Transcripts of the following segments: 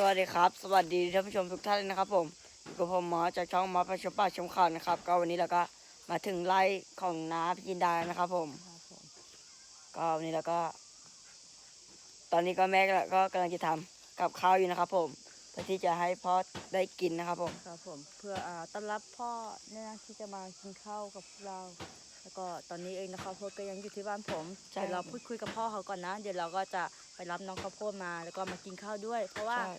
สวัสดีครับ สวัสดีท่านผู้ชมทุกท่านเลยนะครับผมกับผมหมอจากช่องหมอประชมป่าชมข่าวนะครับ ก็วันนี้เราก็มาถึงไร่ของน้าพิจินดานะครับผม ก็วันนี้เราก็ ตอนนี้ก็แม่ก็กำลังจะทำกับข้าวอยู่นะครับผมเพื่อที่จะให้พ่อได้กินนะครับผม ครับผม เพื่ออ่าต้อนรับพ่อเนี่ยนะที่จะมากินข้าวกับเรา แล้วก็ตอนนี้เองนะครับพ่อก็ยังอยู่ที่บ้านผมเดี๋ยวเราพูดคุยกับพ่อเขาก่อนนะ เดี๋ยวเราก็จะไปรับน้องข้าวโพดมาแล้วก็มากินข้าวด้วย เพราะว่า ใช่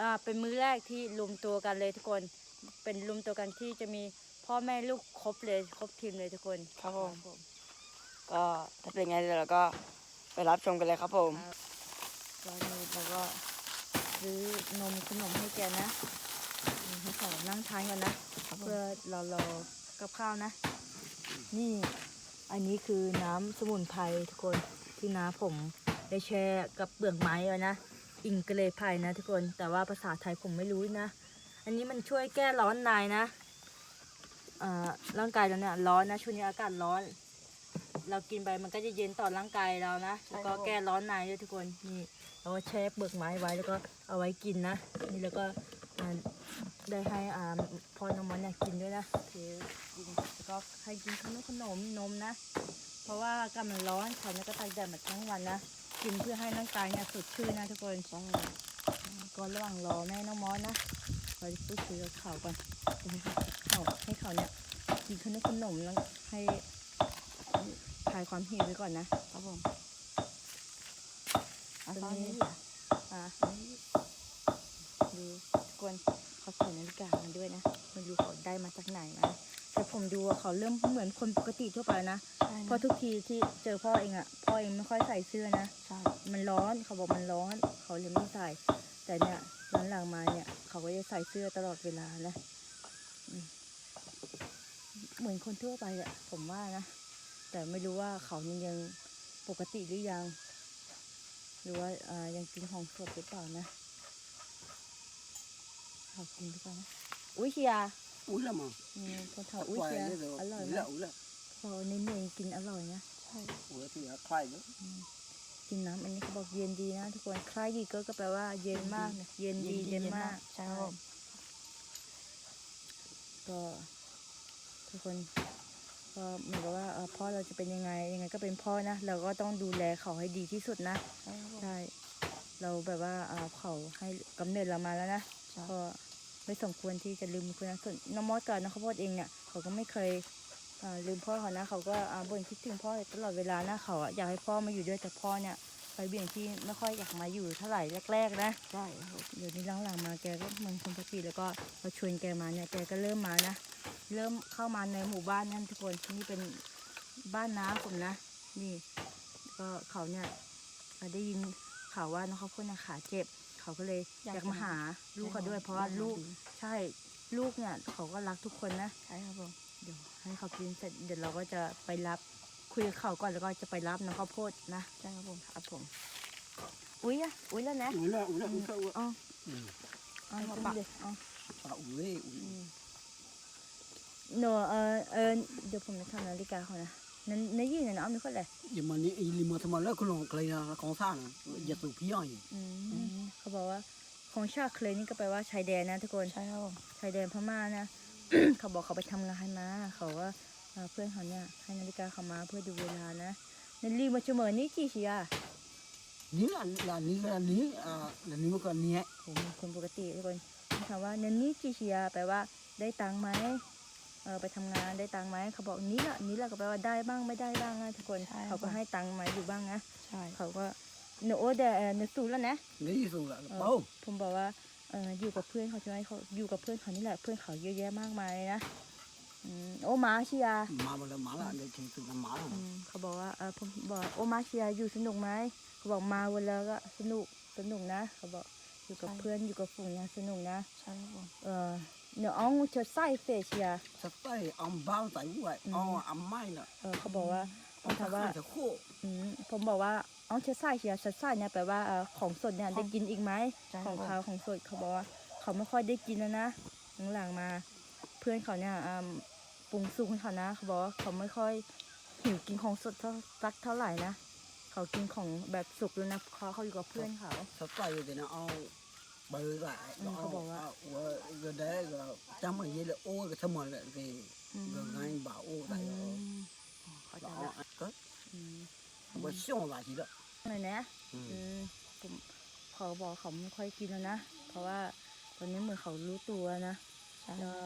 อ่าเป็นมื้อแรกที่รวมตัวกันเลยทุกคน เป็นรวมตัวกันที่จะมีพ่อแม่ลูกครบเลยครบทีมเลยทุกคนครับผม ก็ถ้าเป็นไงเดี๋ยวเราก็ไปรับชมกันเลยครับผมตอนนี้เราก็ซื้อนมขนมให้แกนะอืมให้เขานั่งทานกันนะครับผม เพื่อเรารอกับข้าวนะ นี่อันนี้คือน้ำสมุนไพรทุกคนที่น้าผมได้แช่กับเปลือกไม้ไว้นะอิงกะเลไพรนะทุกคนแต่ว่าภาษาไทยผมไม่รู้นะ อันนี้มันช่วยแก้ร้อนในนะอ่าร่างกายเราเนี่ยร้อนนะช่วงนี้อากาศร้อน เรากินไปมันก็จะเย็นต่อร่างกายเรานะแล้วก็แก้ร้อนในด้วยทุกคนนี่เราก็แช่เปลือกไม้ไว้แล้วก็เอาไว้กินนะนี่แล้วก็อ่า ได้ให้อ่าพ่อน้องมันเนี่ยกินด้วยนะโอเคกินแล้วก็ให้กินขนมขนมนมนะ เพราะว่าอากาศมันร้อนเขาเนี่ยก็ตากแดดมาทั้งวันนะกินเพื่อให้ร่างกายเนี่ยสดชื่นนะทุกคนก็ระหว่างรอแม่น้องมอสนะเราจะพูดคุยกับเขาก่อนเขาให้เขาเนี่ยกินขนมขนมแล้วให้คลายความหิวไว้ก่อนนะครับผมตอนนี้อะดูทุกคน จากไหนนะ แต่ผมดูว่าเขาเริ่มเหมือนคนปกติทั่วไปนะ ใช่เพราะทุกทีที่เจอพ่อเองอะพ่อเองไม่ค่อยใส่เสื้อนะ ใช่มันร้อนเขาบอกมันร้อน เขาเลยไม่ใส่ แต่เนี่ยหลังๆมาเนี่ย เขาก็จะใส่เสื้อตลอดเวลานะอืมเหมือนคนทั่วไปอะผมว่านะ แต่ไม่รู้ว่าเขายังยังปกติหรือยัง หรือว่าอ่ายังกินของสดหรือเปล่านะ เขากินหรือเปล่านะอุ้ยเชียร์ อุ้ยละมั้งอืมคนเฒ่าอุ้ยเชียร์อร่อยอุ้ยมาละกอุ้ยละพอเน้นๆกินอร่อยนะใช่อุ้ยที่อะคล้ายเนาะกินน้ำอันนี้เขาบอกเย็นดีนะทุกคนคล้ายดีก็ก็แปลว่าเย็นมากนะเย็นดีเย็นมากใช่ครับผมก็ทุกคนก็เหมือนกับว่าเอ่อพ่อเราจะเป็นยังไงยังไงก็เป็นพ่อนะเราก็ต้องดูแลเขาให้ดีที่สุดนะใช่ครับผมใช่เราแบบว่าเอ่อเขาให้กำเนิดเรามาแล้วนะใช่ก็ ไม่สมควรที่จะลืมคุณนะส่วนน้องมอสกับน้องข้าวโพดเองเนี่ยเขาก็ไม่เคยลืมพ่อเขานะเขาก็อ่าบ่นคิดถึงพ่อตลอดเวลานะเขาอยากให้พ่อมาอยู่ด้วยแต่พ่อเนี่ยไปเบี่ยงที่ไม่ค่อยอยากมาอยู่เท่าไหร่แรก ๆ นะใช่เดี๋ยวนี้หลังๆมาแกก็เมือนคนปกติแล้วก็พอชวนแกมาเนี่ยแกก็เริ่มมานะเริ่มเข้ามาในหมู่บ้านนั่นทุกคนนี่เป็นบ้านน้าผมนะ นี่ ก็เขาเนี่ยได้ยินข่าวว่าน้องเขาวโพ่นขาเจ็บ เขาก็เลยอยากมาหาลูกเขาด้วย เพราะว่าลูกใช่ลูกเนี่ยเขาก็รักทุกคนนะ ใช่ครับผมเดี๋ยวให้เขากินเสร็จเดี๋ยวเราก็จะไปรับคุยกับเขาก่อนแล้วก็จะไปรับน้องข้าวโพดนะใช่ครับผมครับผมอุ้ยอะอุ้ยแล้วนะ อุ้ยละอุ้ยละอุ้ยละอุ้ยอ๋ออืมอ๋อมาปะอ๋ออะอุ้ยอุ้ยหนูเออเออเดี๋ยวผมจะทำนาฬิกาเขานะ นั่นนั่นยี่เนี่ยนะเอาไม่ค่อยเลยอย่ามานี่อีลิมาทำมาแล้วคุณลองใครนะของซ่านะอย่าสูบพี่อ่อยอืมเขาบอกว่าของชาเคลยนี่ก็แปลว่าชายแดนนะทุกคนใช่ครับผมชายแดนพม่านะเขาบอกเขาไปทำงานมาเขาว่าเอ่อเพื่อนเขาเนี่ยให้นาฬิกาเขามาเพื่อดูเวลานะนั่นรีมาชั่วโมงนี้กี่ชีอะนี่ละละนี่ละนี่อ่าละนี่มันก็เนี่ยผมเป็นคนปกติทุกคนถามว่านันนี้กี่ชีอะแปลว่าได้ตังค์ไหม เออไปทำงานได้ตังค์ไหมเขาบอกนี้ละนี้ละก็แปลว่าได้บ้างไม่ได้บ้างนะทุกคนเขาก็ให้ตังค์มาอยู่บ้างนะใช่ เขาก็หนูโอ้แต่เอ่อหนูสูแล้วนะ นี่สูงละเออเป้าผมบอกว่าเอออยู่กับเพื่อนเขาใช่ไหมเขาอยู่กับเพื่อนเขานี่แหละเพื่อนเขาเยอะแยะมากมายเลยนะอืมโอมาเชียมามาละมาละเดี๋ยวถึงสูงละมาละอืมเขาบอกว่าเออผมบอกโอมาเชียอยู่สนุกไหมเขาบอกมาวันแล้วก็สนุกสนุกนะ เขาบอกอยู่กับเพื่อนอยู่กับฝูงเนี่ยสนุกนะ ใช่ครับผมเออ เนื้ออ้องจะใส่เฟชเชียสเตย์อัมบ้าใส่ไว้อ๋ออัมไม่ละเออเขาบอกว่าเขาถามว่าจะโคอืมผมบอกว่าอ้องเชใส่เชียเชใส่เนี่ยแปลว่าเออของสดเนี่ยได้กินอีกไหมใช่ของครับเขาของสดเขาบอกว่าเขาไม่ค่อยได้กินแล้วนะหลังๆมาเพื่อนเขาเนี่ยอ่าปรุงสุกให้เขานะเขาบอกว่าเขาไม่ค่อยหิวกินของสดเท่าสักเท่าไหร่นะเขากินของแบบสุกแล้วนะเขาเขาอยู่กับเพื่อนเขาสเตย์เดี๋ยวนะเอา bơ lại Ừ, có bảo ạ. cái đấy là trăm mà vậy là ô cái thâm mà lại thì อืม rồi ngay bảo ô อื tại มเข้าใจ đó ละ có อืม mà xong lại thì đó เลยนะอืมผมเขาบอกเขาไม่ค่อยกินแล้วนะ เพราะว่าตอนนี้เหมือนเขารู้ตัวนะแล้ว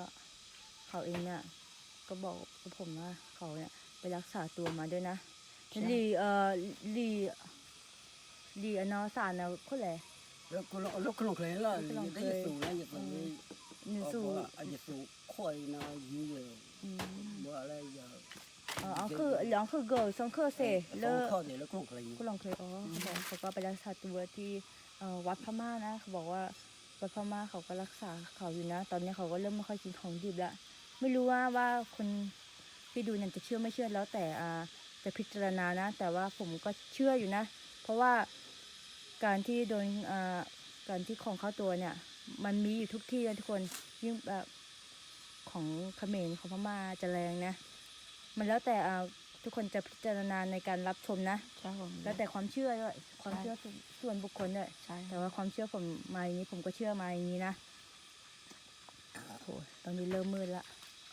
เขาเองเนี่ยก็บอกกับผมว่าเขาเนี่ยไปรักษาตัวมาด้วยนะใช่ลีเอ่อลีลีอนอสารนะคนแหละ lúc lúc lúc lúc này là Lúc lúc cái này. dịch tụ này dịch tụ หนึ่งสู่ cái dịch tụ khỏi nó như vậy อืม bữa đây giờ อ๋ออ๋อคือหลองคือเกิร์ลซองเคอร์เซเลิก không khỏi thì lúc lúc này ก็ลองเคยอ๋อเขาบอกเขาก็ไปรักษาตัวที่เอ่อวัดพม่านะเขาบอกว่าวัดพม่าเขาก็รักษาเขาอยู่นะ ตอนนี้เขาก็เริ่มไม่ค่อยกินของดิบละไม่รู้ว่าว่าคนที่ดูเนี่ยจะเชื่อไม่เชื่อแล้วแต่อ่าจะพิจารณานะ แต่ว่าผมก็เชื่ออยู่นะ เพราะว่า การที่โดนอ่าการที่ของเข้าตัวเนี่ย มันมีอยู่ทุกที่นะทุกคนยิ่งแบบของเขมรของพม่าจะแรงนะ มันแล้วแต่อ่าทุกคนจะพิจารณาในการรับชมนะใช่ผมแล้วแต่ความเชื่อด้วยความใช่เชื่อส่วนส่วนบุคคลด้วยใช่แต่ว่าความเชื่อผมมาอย่างนี้ผมก็เชื่อมาอย่างนี้นะโอ้ยตอนนี้เริ่มมืดละ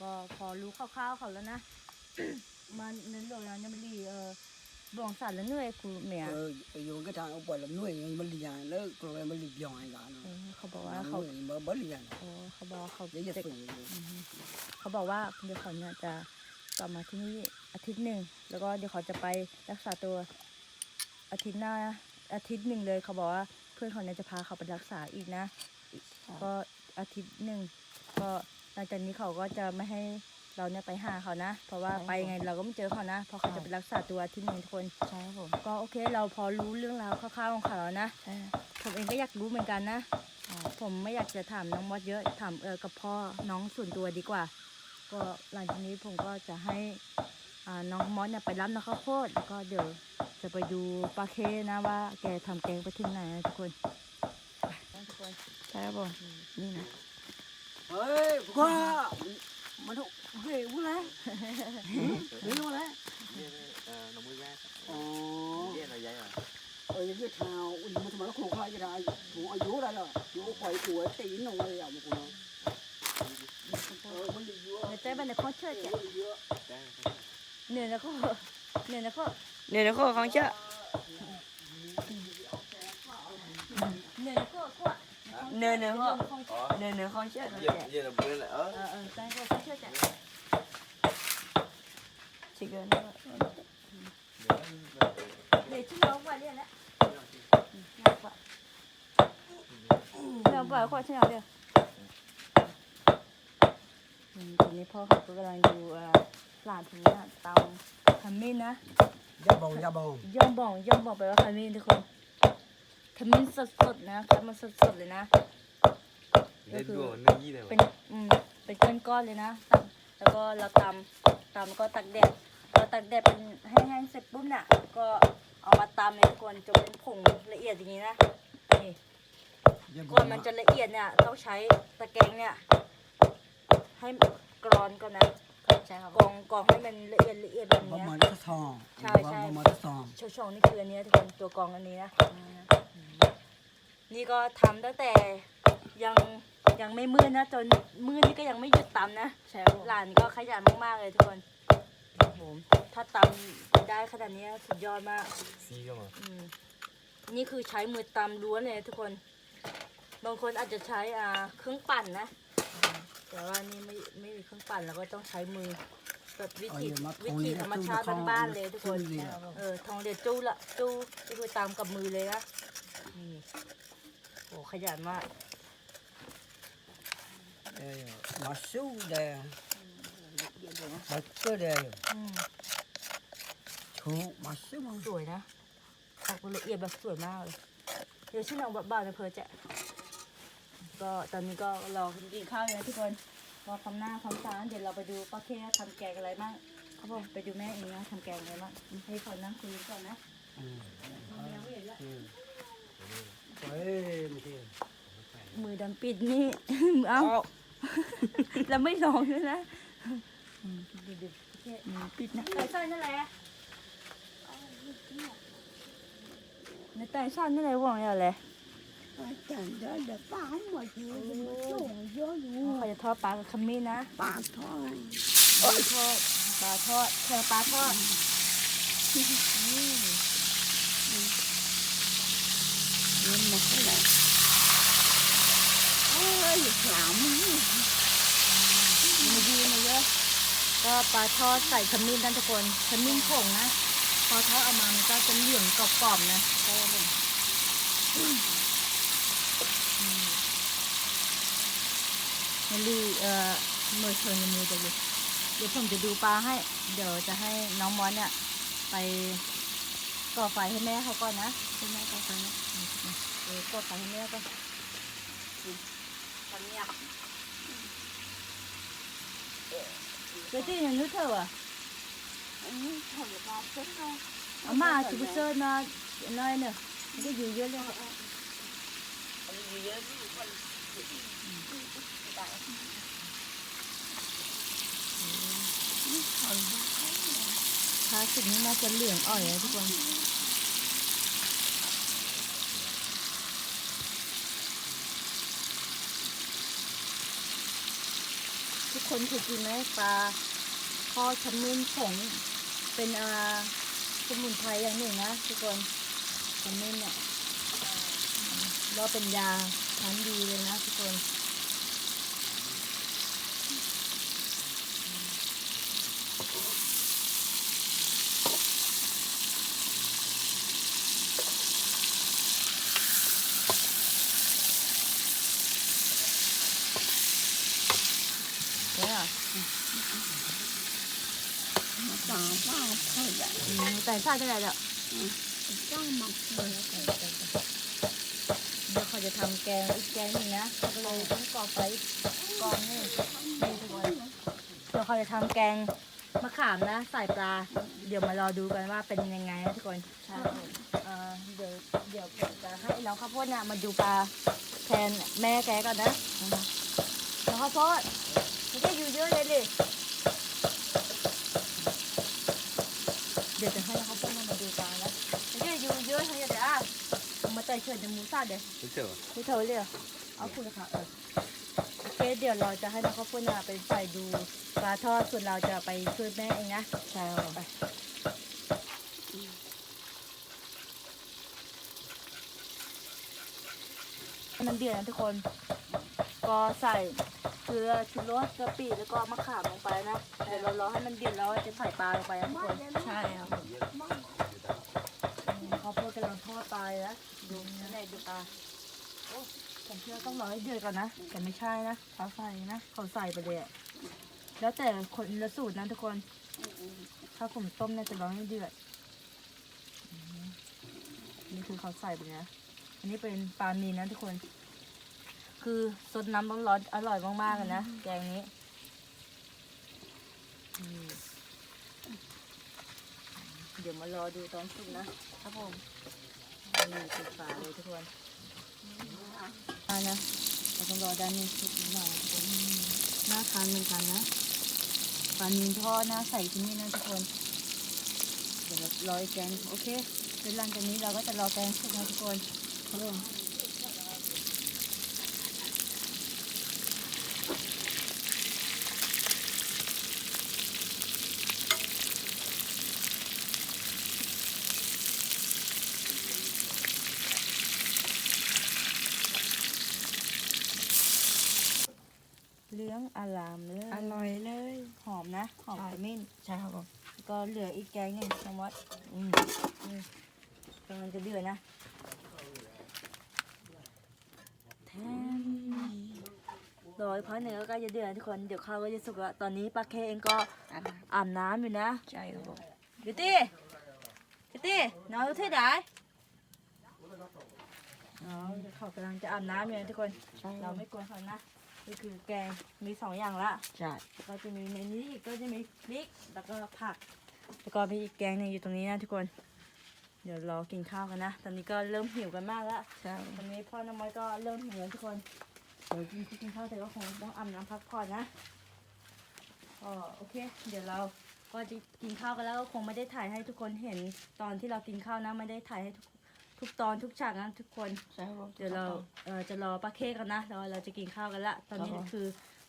ก็พอรู้คร่าวๆเขาแล้วนะมันเน้นโดยนะยังไม่รีเออ บองสันแล้วเหนื่อยกูเมีย ờ dùng cái thằng ông bỏ làm nuôi mình đi nhà nó rồi mình đi dọn lại เอ nó อเขาบอกว่าเขา nuôi mà bớt đi nhà โอ้เขาบอกว่าเขา để dịch จะ tụ อืมเขาบอกว่าเดี๋ยวเขาเนี่ยจะกลับมาที่นี่อาทิตย์หนึ่งแล้วก็เดี๋ยวเขาจะไปรักษาตัวอาทิตย์หน้าอาทิตย์หนึ่งเลยเขาบอกว่าเพื่อนเขาเนี่ยจะพาเขาไปรักษาอีกนะ ก็อาทิตย์หนึ่งก็หลังจากนี้เขาก็จะไม่ให้ เราเนี่ยไปหาเขานะ เพราะว่าใช่ไปยังไงเราก็ไม่เจอเขานะ เพราะเขาจะไปรักษาตัวอาที่หนึ่งทุกคนใช่ครับผมก็โอเค เราพอรู้เรื่องราวคร่าวๆของเขาแล้วนะใช่ผมเองก็อยากรู้เหมือนกันนะใช่ผมไม่อยากจะถามน้องมดเยอะถามเออกับพ่อน้องส่วนตัวดีกว่า ก็หลังจากนี้ผมก็จะให้อ่าน้องมอสเนี่ยไปรับนะข้าวโพดแล้วก็เดี๋ยวจะไปดูปลาเคนะว่า แกทำแกงไปถึงไหนนะทุกคนไปทุกคนใช่ครับผ มนี่นะ ơi qua mà đâu ghê quá đấy ghê quá đấy น้องมือแม่ ồ เรียกอะไรยัยอะ ở những cái thao mà mà nó khổ khai cái này cũng ở dưới đây rồi dưới quậy của tí nó quay vào một con ờ mình đi dưới ในใจบันไดพ่อเชิดแก mình đi dưới ได้เหนื่อยแล้วก็เหนื่อยแล้วก็เดี๋ยวนะข้อของเชื่อ เหนื่อยแล้วก็ก็ เนื้อเนื้อข้อขอเนื้อเนื้อของเชื่อเยี่ยมเยี่ยมเลยเออเออเออใจก็พ่อเชิดแกชิคเก้นเดี๋ยวชิ้นน้องว่าเรียนแล้วน้องว่าขอชิ้นน้องเดียวตอนนี้พ่อเขาก็กำลังดูหลานทีนี้ตำขมิ้นนะ da bông da bông ย่อมบองย่อมบองไปลว่าขมิ้นทุกคน ขมิ้นสดๆนะคัดมาสดๆเลยนะเล่นดูเนื้อยี่เลยเป็นอืมเป็นก้อนๆเลยนะตักแล้วก็เราตำตำแล้วก็ตักแดดเราตักแดดเป็นให้แห้งเสร็จปุ๊บเนี่ยก็เอามาตำในกวนจนเป็นผงละเอียดอย่างนี้นะนี่ da ก่อน bông มันจะละเอียดเนี่ยต้องใช้ตะแกรงเนี่ย ให้กรอนก่อนนะใช่ครับกรองกรองให้มันละเอียดละเอียดแบบ bông เนี้ย mà nó thò Chai, bông chai. mà nó thò โชว์ชงนี่คืออันเนี้ยทุกคนตัวกรองอันนี้นะ นี่ก็ทำตั้งแต่ยังยังไม่มืดนะ จนมืดนี่ก็ยังไม่หยุดตำนะใช่ครับผมหลานก็ขยันมากๆเลยทุกคนโอ้โหถ้าตำได้ขนาดนี้สุดยอดมาก ซีก็มาอืมนี่คือใช้มือตำล้วนเลยทุกคน บางคนอาจจะใช้อ่าเครื่องปั่นนะ แต่ว่านี่ไม่ไม่มีเครื่องปั่นแล้วก็ต้องใช้มือแบบวิธีเอาอย่ามาวิทองธีนี่ธรรมนะชาติทองบ้านๆเลยทุกคน ทองนี่อะเออทองเดือดจู้ละจู้นี่คือตำกับมือเลยนะนี่โอ้ขยันมาก đây mà sưu đây mà cơ đây อืม chú mà sưu mà สวยนะออกละเอียดแบบสวยมากเลย เดี๋ยวชื่อน้องบ้านๆนะเพอจะ ก็ตอนนี้ก็รอกินข้าวอยู่นะทุกคนรอคำหน้าคำตาเดี๋ยวเราไปดูป้าเคทำแกงอะไรบ้างครับผมไปดูแม่เองนะทำแกงอะไรบ้างให้เขานั่งคุยกันก่อนนะยังไม่เห็นละ ê mà thế มือดำปิดนี่ เอ้าแล้วไม่ลองด้วยนะอืมดูดูโอเคปิดนะไต่ซ่อนนั่นแหละในไต่ซ่อนนั่นแหละว่างอะไรจังเดี๋ยวเดี๋ยวป้าเขาหมดเลยมาส่งเยอะอยู่เขาจะทอดปลากับขมิ้นนะป้าทอดปลาทอดปลาทอดเธอปลาทอด เงินมา เท่าไหร่เอ้ยสามมือมาดีมาเยอะก็ปลาทอดใส่ขมิ้นนั่นทุกคนขมิ้นผงนะพอทอดออกมามันก็จะเหลืองกรอบๆนะใช่ครับผมมาลีเอ่อมือเชิญมือจะเลยเดี๋ยวผมจะดูปลาให้ เดี๋ยวจะให้น้องมอนเนี่ย ไปก่อไฟให้แม่เขาก่อนนะให้แม่ก่อไฟนะ เออก่อไฟให้แม่ก่อนทำเนียบเดี๋ยวที่ยังนึกเธออะอันนี้ถอดมาเสร็จแล้วอาม่าจะไปเจอมาน้อยเนี่ยมันก็อยู่เยอะเลยถ้าสุดนี้น่าจะเหลืองอ่อยนะทุกคน คนเคยกินไหมปลาทอดขมิ้นผงเป็นอาสมุนไพรอย่างหนึ่งนะทุกคนขมิ้นเนี่ยแล้วเป็นยาชั้นดีเลยนะทุกคน เนี่ย มาตามป้าเท่าไหร่อืมแต่ชาเท่าไหร่แล้วป้ามาเดี๋ยวเขาจะทำแกงอีกแกงหนึ่งนะเขาก็เลยต้องก่อไฟกองนี่นี่ทุกคนเดี๋ยวเขาจะทำแกงมะขามนะใส่ปลา เดี๋ยวมารอดูกันว่าเป็นยังไงนะทุกคนใช่เอ่อเดี๋ยวเดี๋ยวผมจะให้น้องข้าวโพดเนี่ยมาดูปลาแทนแม่แกก่อนนะน้องข้าวโพดไม่ได้อยู่เยอะเลยดิเดี๋ยวจะให้น้องข้าวโพดมาดูปลาแล้วไม่ได้อยู่เยอะเท่าไหร่อะมา เตยเชิญจะมูซ่าเดี๋ยวไม่เจอไม่เท่าเลยเหรอเอาคุณค่ะเออโอเคเดี๋ยวเราจะให้น้องข้าวปุ้นน่ะไปใส่ดูปลาทอดส่วนเราจะไปช่วยแม่เองนะใช่ไปให้มันเดือดนะทุกคน ก็ใส่เกลือชูรสกะปิแล้วก็มะขามลงไปนะ เดี๋ยวเรารอให้มันเดือดแล้วจะใส่ปลาลงไปนะทุกคน ใช่ครับอืมข้าวโพดกำลังทอดปลาเลยนะดูนั่นแหละดูปลาโอ้ผมเชื่อต้องรอให้เดือดก่อนนะ แต่ไม่ใช่นะเขาใส่นะเขาใส่ไปเลยอะแล้วแต่คนละสูตรนะทุกคน ถ้าผมต้มเนี่ยจะรอให้เดือดอืมนี่คือเขาใส่ไปเลยนะอันนี้เป็นปลามีนนะทุกคน คือซดน้ำร้อนๆอร่อยมากๆเลยนะแกงนี้อืมเดี๋ยวมารอดูตอนสุกนะครับผม นี่สุดฝาเลยทุกคนอ่านะเราต้องรอด้านนี้สุดหน่อยทุกคนน่าทานเหมือนกันนะปลานินทอดนะใส่ที่นี่นะทุกคน เดี๋ยวเรารอแกงโอเคเดี๋ยวหลังจากนี้เราก็จะรอแกงสุกนะทุกคนเริ่ม เลี้ยงอารามเลย อร่อยเลย หอมนะหอมขมิ้นใช่ครับผมแล้วก็เหลืออีกแกงหนึ่งน้องมดอืมนี่กำลังจะเดือดนะแทนรออีกพักหนึ่งก็ใกล้จะเดือดทุกคนเดี๋ยวข้าวก็จะสุกแล้วตอนนี้ปลาเคเองก็อันอาบน้ำอยู่นะใช่ครับผมบิวตี้บิวตี้น้องที่ไหนอ๋อเขากำลังจะอาบน้ำอยู่นะทุกคนใช่คเรารับไม่กลัวเขานะ นี่คือแกงมีสองอย่างละใช่ก็จะมีในนี้อีกก็จะมีพริกแล้วก็ผัก แล้วก็มีอีกแกงหนึงอยู่ตรงนี้นะทุกคน เดี๋ยวรอกินข้าวกันนะ ตอนนี้ก็เริ่มหิวกันมากแล้วใช่ตอนนี้พ่อน้องมอยก็เริ่มหิวแล้วทุกคนเดี๋ยวกินกินข้าวเสร็จก็คงต้องอาบน้ำพักผ่อนนะก็โอเค เดี๋ยวเราก็จะกินข้าวกันแล้วก็คงไม่ได้ถ่ายให้ทุกคนเห็นตอนที่เรากินข้าวนะไม่ได้ถ่ายให้ทุก ทุกตอนทุกฉากนะทุกคน ใช่ครับผม เดี๋ยวเราเอ่อจะรอป้าเค้กกันนะแล้วเราจะกินข้าวกันละ ตอนนี้ครับผม คือ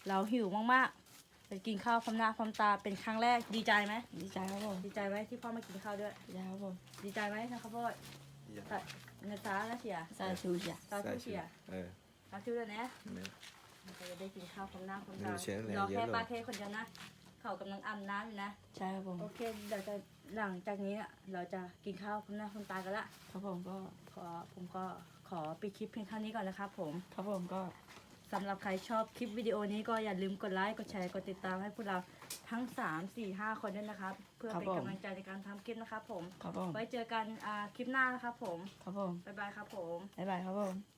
เราหิวมากๆจะกินข้าวพร้อมหน้าพร้อมตาเป็นครั้งแรกดีใจไหมดีใจครับผมดีใจไหมที่พ่อมากินข้าวด้วย ดีใจครับผมดีใจไหมนะครับพ่อแต่เงินซาแล้วเสียใส่ชูเชียซาทูเสียเออซาทูแล้วนะเนี่ย เราจะได้กินข้าวพร้อมหน้าพร้อมตาเดี๋ยวเชียร์แหละรอเยแค่อะเลย ป้าเค้กคนเดียวนะ เขากำลังอาบน้ำอยู่นะ ใช่ครับผม โอเคเดี๋ยวจะหลังจากนี้น่ะเราจะกินข้าวพร้อมหน้าพร้อมตากันละ ครับผมก็ ขอผมก็ขอปิดคลิปเพียงเท่านี้ก่อนนะครับผม ครับผมก็ สำหรับใครชอบคลิปวิดีโอนี้ก็อย่าลืมกดไลค์ กดแชร์ กดติดตามให้พวกเราทั้ง 3 4 5 คนด้วยนะครับ เพื่อเป็นกำลังใจในการทำคลิปนะครับผม ครับผม ไว้เจอกันอ่าคลิปหน้านะครับผม ครับผม บ๊ายบายครับผม บ๊ายบายครับผม